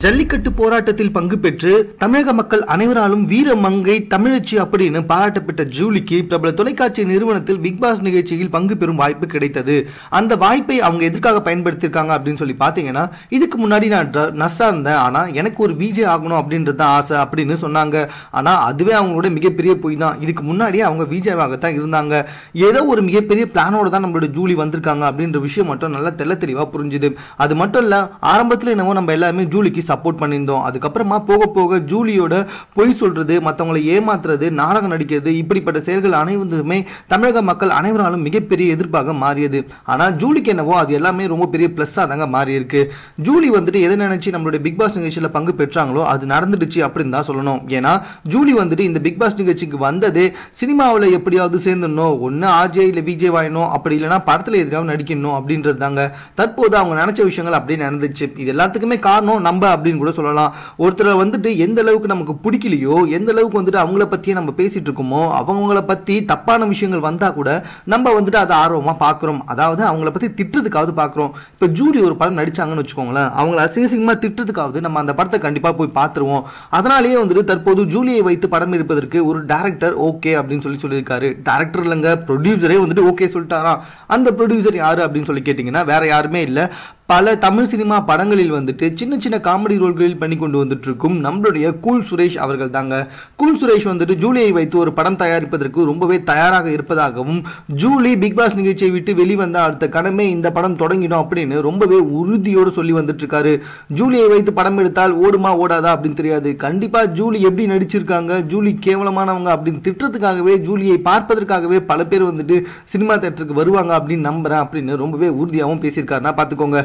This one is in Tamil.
ஜல்லிக்கட்டு போராட்டத்தில் பங்கு பெற்று தமிழக மக்கள் அனைவராலும் வீர மங்கை தமிழச்சி அப்படின்னு பாராட்டப்பட்ட ஜூலிக்கு பிரபல தொலைக்காட்சி நிறுவனத்தில் பிக் பாஸ் நிகழ்ச்சியில் பங்கு பெறும் வாய்ப்பு கிடைத்தது. அந்த வாய்ப்பை அவங்க எதற்காக பயன்படுத்தியிருக்காங்க அப்படின்னு சொல்லி பார்த்தீங்கன்னா இதுக்கு முன்னாடி நான் ட- இருந்தேன் ஆனா எனக்கு ஒரு விஜே ஆகணும் அப்படின்றது தான் ஆசை அப்படின்னு சொன்னாங்க. ஆனா அதுவே அவங்களோட மிகப்பெரிய பொய் தான். இதுக்கு முன்னாடியே அவங்க விஜேவாகத்தான் இருந்தாங்க. ஏதோ ஒரு மிகப்பெரிய பிளானோட தான் நம்மளோட ஜூலி வந்திருக்காங்க அப்படின்ற விஷயம் மட்டும் நல்லா தெள்ள தெளிவா புரிஞ்சுது. அது மட்டும் இல்ல ஆரம்பத்துல என்னவோ நம்ம எல்லாருமே ஜூலிக்கு சப்போர்ட் பண்ணியிருந்தோம். அதுக்கப்புறமா போக போக ஜூலியோட பொய் சொல்றது மற்றவங்களை ஏமாத்துறது நாடகம் நடிக்கிறது இப்படிப்பட்ட செயல்கள் அனைவருமே தமிழக மக்கள் அனைவராலும் மிகப்பெரிய எதிர்ப்பாக மாறியது. ஆனால் ஜூலிக்கு என்னவோ அது எல்லாமே ரொம்ப பெரிய ப்ளஸ்ஸாக தாங்க மாறி இருக்கு ஜூலி வந்துட்டு எதை நினைச்சு நம்மளுடைய பிக் பாஸ் நிகழ்ச்சியில் பங்கு பெற்றாங்களோ அது நடந்துடுச்சு அப்படின்னு தான் சொல்லணும். ஏன்னா ஜூலி வந்துட்டு இந்த பிக் பாஸ் நிகழ்ச்சிக்கு வந்ததே சினிமாவில் எப்படியாவது சேர்ந்துடணும். ஒன்று ஆர்ஜே இல்லை விஜய் வாயணும். அப்படி இல்லைனா படத்தில் எதிராக நடிக்கணும் அப்படின்றது தாங்க தற்போது அவங்க நினைச்ச விஷயங்கள் அப்படியே நடந்துச்சு. இது எல்லாத்துக்குமே காரணம் நம்ம அப்படின்னு கூட சொல்லலாம். ஒருத்தரை வந்துட்டு எந்த அளவுக்கு நமக்கு பிடிக்கலையோ எந்த அளவுக்கு வந்துட்டு அவங்கள பத்தியே நம்ம பேசிட்டு இருக்கோமோ அவங்கள பத்தி தப்பான விஷயங்கள் வந்தா கூட நம்ம வந்துட்டு அதை ஆர்வமா பார்க்குறோம் அதாவது அவங்கள பத்தி திட்டுறதுக்காவது பார்க்குறோம் இப்போ ஜூலி ஒரு படம் நடிச்சாங்கன்னு வச்சுக்கோங்களேன். அவங்கள அசிங்கசிங்கமா திட்டுறதுக்காவது நம்ம அந்த படத்தை கண்டிப்பா போய் பார்த்துருவோம் அதனாலேயே வந்துட்டு தற்போது ஜூலியை வைத்து படம் எடுப்பதற்கு ஒரு டேரக்டர் ஓகே அப்படின்னு சொல்லி சொல்லியிருக்காரு. டேரக்டர் இல்லைங்க ப்ரொடியூசரே வந்துட்டு ஓகே சொல்லிட்டாராம். அந்த ப்ரொடியூசர் யாரு அப்படின்னு சொல்லி கேட்டிங்கன்னா வேற யாருமே இல்லை. பல தமிழ் சினிமா படங்களில் வந்துட்டு சின்ன சின்ன காமெடி ரோல்களில் பண்ணி கொண்டு வந்துட்டு இருக்கும் நம்மளுடைய கூல் சுரேஷ் அவர்கள் தாங்க கூல் சுரேஷ் வந்துட்டு ஜூலியை வைத்து ஒரு படம் தயாரிப்பதற்கு ரொம்பவே தயாராக இருப்பதாகவும் ஜூலி பிக் பாஸ் நிகழ்ச்சியை விட்டு வெளிவந்த அடுத்த கடமை இந்த படம் தொடங்கிடும் அப்படின்னு ரொம்பவே உறுதியோடு சொல்லி வந்துட்டு இருக்காரு ஜூலியை வைத்து படம் எடுத்தால் ஓடுமா ஓடாதா அப்படின்னு தெரியாது. கண்டிப்பா ஜூலி எப்படி நடிச்சிருக்காங்க ஜூலி கேவலமானவங்க அப்படின்னு திட்டத்துக்காகவே ஜூலியை பார்ப்பதற்காகவே பல பேர் வந்துட்டு சினிமா தேட்டருக்கு வருவாங்க அப்படின்னு நம்புறேன் அப்படின்னு ரொம்பவே உறுதியாகவும் பேசியிருக்காருன்னா பார்த்துக்கோங்க.